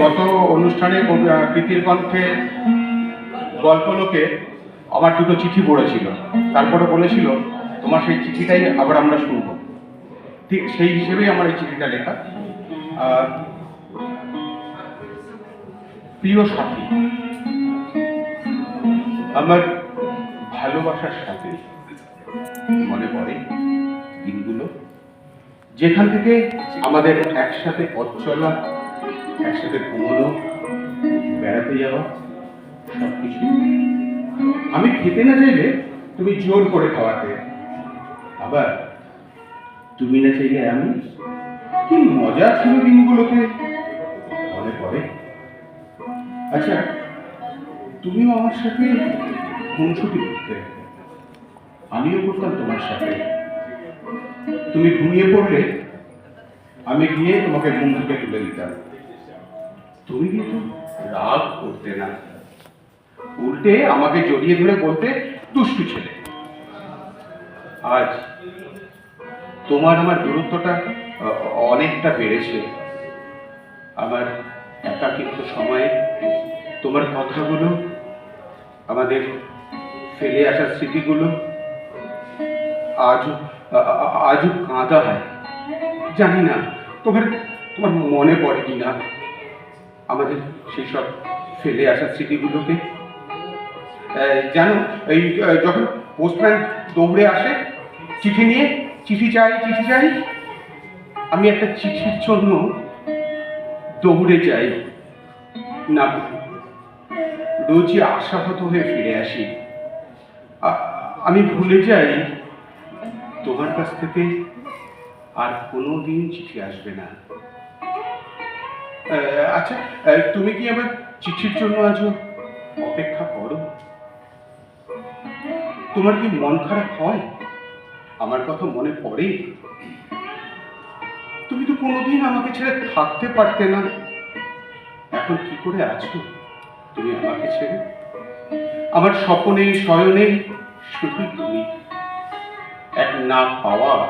গত অনুষ্ঠানে প্রীতির কণ্ঠে গল্প লোকে আমার দুটো চিঠি পড়েছিল। তারপরে বলেছিল, তোমার সেই চিঠিটাই আবার আমরা শুনব। ঠিক সেই হিসেবেই আমার এই চিঠিটা লেখা। প্রিয় সাথী, আমার ভালোবাসার সাথে মনে পড়ে দিনগুলো, যেখান থেকে আমাদের একসাথে পথ চলা একসাথে ঘুমোনো বেড়াতে যাওয়া সব কিছু আমি খেতে না চাইলে তুমি জোর করে খাওয়াতে। আবার তুমি না চাইলে আমি কি মজা ছিল দিনগুলোতে। মনে পড়ে? আচ্ছা তুমিও আমার সাথে খুনসুটি করতে। আমিও করতাম তোমার সাথে। তুমি ঘুমিয়ে পড়লে আমি গিয়ে তোমাকে ঘুম থেকে তুলে দিতাম। তুমি কিন্তু রাগ করতে না। উল্টে আমাকে জড়িয়ে ধরে বলতে দুষ্টু ছেলে। আজ তোমার আমার দূরত্বটা অনেকটা বেড়েছে। আমার একাকিত্ব সময়ে তোমার কথাগুলো, আমাদের ফেলে আসা স্মৃতিগুলো আজও আজও কাঁদা হয়। জানি না, তোমার তোমার মনে পড়ে কি না আমাদের সেই সব ফেলে আসা স্মৃতিগুলোকে। জানো, এই যখন পোস্টম্যান দৌড়ে আসে, চিঠি নিয়ে, চিঠি চাই চিঠি চাই। আমি একটা চিঠির জন্য দৌড়ে যাই। না, রোজই আশাহত হয়ে ফিরে আসি। আমি ভুলে যাই, তোমার কাছ থেকে আর কোনো দিন চিঠি আসবে না। আচ্ছা তুমি কি আমার চিঠির জন্য আজও অপেক্ষা করো? তোমার কি মন খারাপ হয়? আমার কথা মনে পড়ে? তুমি তো কোনোদিন আমাকে ছেড়ে থাকতে পারতে না। এখন কি করে আছো? তুমি আমাকে ছেড়ে? আমার স্বপনে, শয়নে শুধু তুমি। এক না পাওয়া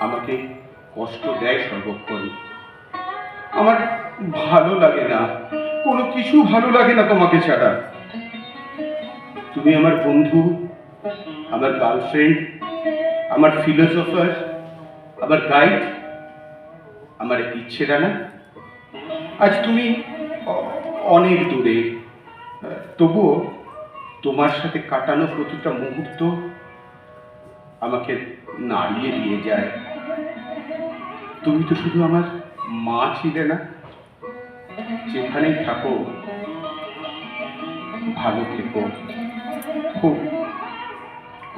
আমাকে কষ্ট দেয় সর্বক্ষণ। আমার ভালো লাগে না। কোনো কিছু ভালো লাগে না তোমাকে ছাড়া। তুমি আমার বন্ধু, আমার গার্লফ্রেন্ড আমার ফিলোসফার আমার গাইড আমার ইচ্ছে না আজ তুমি অনেক দূরে। তবুও তোমার সাথে কাটানো প্রতিটা মুহূর্ত আমাকে নাড়িয়ে দিয়ে যায়। তুমি তো শুধু আমার মা ছিলে না। যেখানেই থাকো, ভালো থেকো। খুব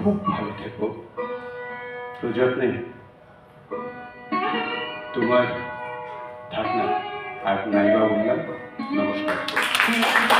খুব ভালো থেকো। প্রযত্নে তোমার থাক না আর নাইবা বললাম, নমস্কার।